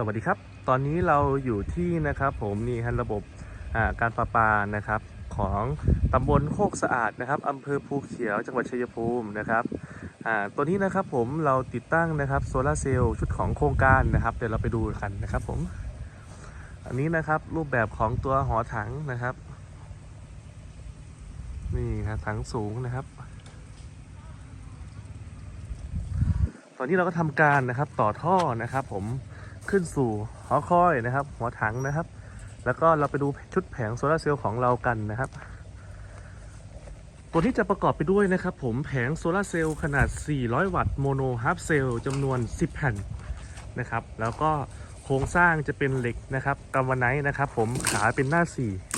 สวัสดีครับ ตอนนี้เราอยู่ที่นะครับผมนี่ฮะระบบการประปานะครับของตำบลโคกสะอาดนะครับอำเภอภูเขียวจังหวัดชัยภูมินะครับตัวนี้นะครับผมเราติดตั้งนะครับโซลาร์เซลล์ชุดของโครงการนะครับ เดี๋ยวเราไปดูกันนะครับผม อันนี้นะครับรูปแบบของตัวหอถังนะครับ นี่ฮะถังสูงนะครับ ตอนนี้เราก็ทำการนะครับต่อท่อนะครับผม ขึ้นสู่หอคอยนะครับ หัวถังนะครับ แล้วก็เราไปดูชุดแผงโซลาเซลล์ของเรากันนะครับ ตัวนี้จะประกอบไปด้วยนะครับ ผมแผงโซลาเซลล์ขนาด 400 วัตต์โมโนฮาร์ฟเซลล์จำนวน 10 แผ่นนะครับ แล้วก็โครงสร้างจะเป็นเหล็กนะครับกัมวาไนท์นะครับ ผมขาเป็นหน้า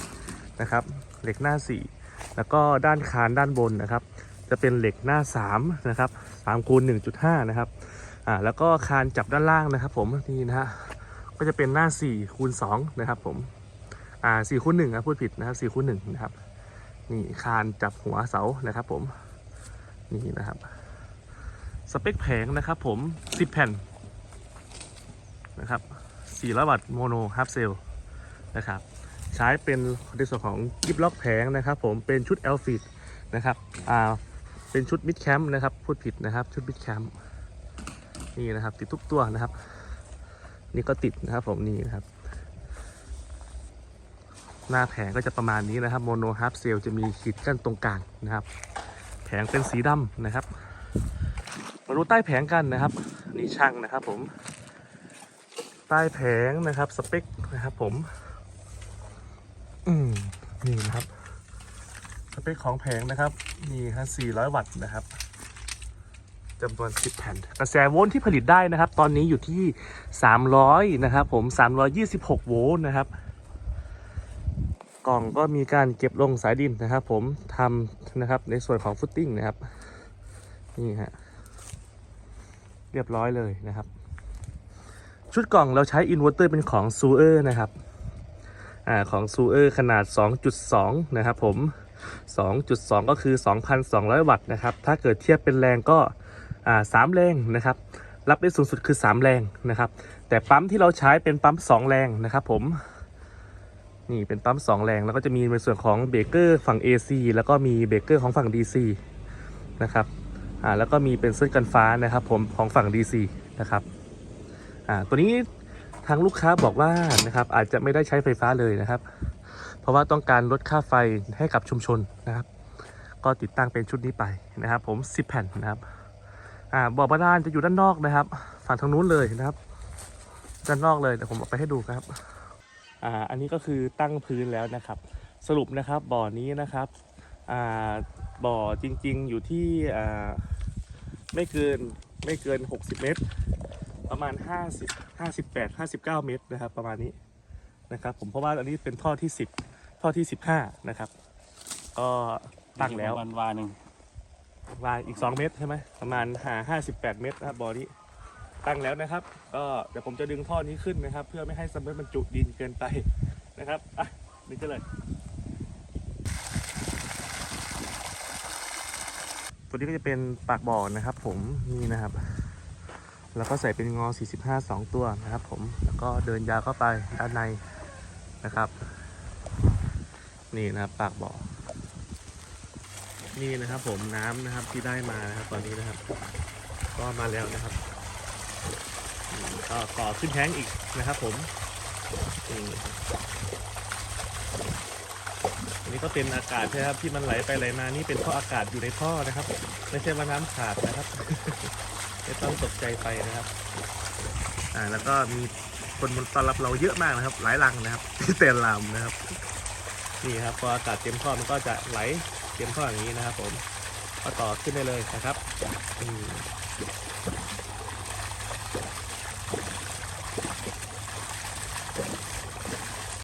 4นะครับ เหล็กหน้า 4 แล้วก็ด้านคานด้านบนนะครับ จะเป็นเหล็กหน้า3นะครับ3คูณ1.5 นะครับ อ่าแล้วก็คานจับด้านล่างนะครับ ผมนี่นะฮะก็จะเป็นหน้า4คูณ2นะครับ ผมอ่า4คูณ1ครับพูดผิดนะครับ4คูณ1นะครับนี่คานจับหัวเสานะครับ ผมนี่นะครับ สเปคแผงนะครับ ผม 10 แผ่นนะครับ400วัตต์โมโนฮาร์ฟเซลนะครับใช้เป็นในส่วนของกิฟล็อกแผงนะครับ ผมเป็นชุด l f i t นะครับอ่าเป็นชุดมิดแคมป์นะครับพูดผิดนะครับชุดมิดแคมป์ นี่นะครับ ติดทุกตัวนะครับ นี่ก็ติดนะครับผมนี่นะครับ หน้าแผงก็จะประมาณนี้นะครับโมโนฮาร์ฟเซลจะมีขีดกั้นตรงกลางนะครับ แผงเป็นสีดำนะครับมาดูใต้แผงกันนะครับ นี่ช่างนะครับผม ใต้แผงนะครับสเปคนะครับผม อืมนี่นะครับสเปคของแผงนะครับนี่ครับ400 วัตต์นะครับ จำนวน 10 แผ่น กระแสโวลต์ที่ผลิตได้นะครับ ตอนนี้อยู่ที่ 300 นะครับผม 326 โวลต์นะครับ กล่องก็มีการเก็บลงสายดินนะครับ ผมทำนะครับในส่วนของฟุตติ้งนะครับ นี่ฮะ เรียบร้อยเลยนะครับ ชุดกล่องเราใช้อินเวอร์เตอร์เป็นของซูเออร์นะครับอ่าของซูเออร์ขนาด 2.2 นะครับผม 2.2 ก็คือ 2,200 วัตต์นะครับ ถ้าเกิดเทียบเป็นแรงก็ อ่า3แรงนะครับ รับได้สูงสุดคือ 3 แรงนะครับ แต่ปั๊มที่เราใช้เป็นปั๊ม 2 แรงนะครับผม นี่เป็นปั๊ม 2 แรง แล้วก็จะมีในส่วนของเบรกเกอร์ฝั่ง AC แล้วก็มีเบรกเกอร์ของฝั่ง DC นะครับ อ่า แล้วก็มีเป็นเส้นกันฟ้านะครับผมของฝั่ง DC นะครับ อ่า ตัวนี้ทางลูกค้าบอกว่านะครับอาจจะไม่ได้ใช้ไฟฟ้าเลยนะครับ เพราะว่าต้องการลดค่าไฟให้กับชุมชนนะครับ ก็ติดตั้งเป็นชุดนี้ไปนะครับ ผม 10 แผ่นนะครับ อ่าบ่อบาดาลจะอยู่ด้านนอกนะครับ ฝั่งทางนู้นเลยนะครับ ด้านนอกเลยเดี๋ยวผมเอาไปให้ดูครับอ่าอันนี้ก็คือตั้งพื้นแล้วนะครับ สรุปนะครับบ่อนี้นะครับอ่าบ่อจริงๆอยู่ที่อ่าไม่เกินไม่เกิน 60 เมตร ประมาณ 50 58 59 เมตรนะครับ ประมาณนี้นะครับ ผมเพราะว่าอันนี้เป็นท่อที่ 10 ท่อที่ 15 นะครับก็ตั้งแล้ววันวาหนึ่ง วายอีก 2 เมตรใช่ไหมประมาณหา58 เมตรนะครับบ่อนี้ตั้งแล้วนะครับ ก็เดี๋ยวผมจะดึงท่อนี้ขึ้นนะครับ เพื่อไม่ให้สมมติมันจุดินเกินไปนะครับอะดึงกันเลยตัวนี้ก็จะเป็นปากบ่อนะครับ ผมนี่นะครับ แล้วก็ใส่เป็นงอ 45 2 ตัวนะครับ ผมแล้วก็เดินยาวเข้าไปด้านในนะครับ นี่นะครับปากบ่อ นี่นะครับผมน้ำนะครับที่ได้มานะครับตอนนี้นะครับ ก็มาแล้วนะครับก็ต่อขึ้นแท้งอีกนะครับ ผมอันนี้ก็เป็นอากาศใช่ครับที่มันไหลไปไหลมานี่เป็นเพราะอากาศอยู่ในท่อนะครับ ไม่ใช่ว่าน้ำขาดนะครับไม่ต้องตกใจไปนะครับ อ่าแล้วก็มีคนมาต้อนรับเราเยอะมากนะครับ หลายลังนะครับ ที่เต็นลำนะครับ นี่ครับพออากาศเต็มท่อมันก็จะไหล ต็มข้ออย่างนี้นะครับ ผมก็ต่อขึ้นได้เลยนะครับ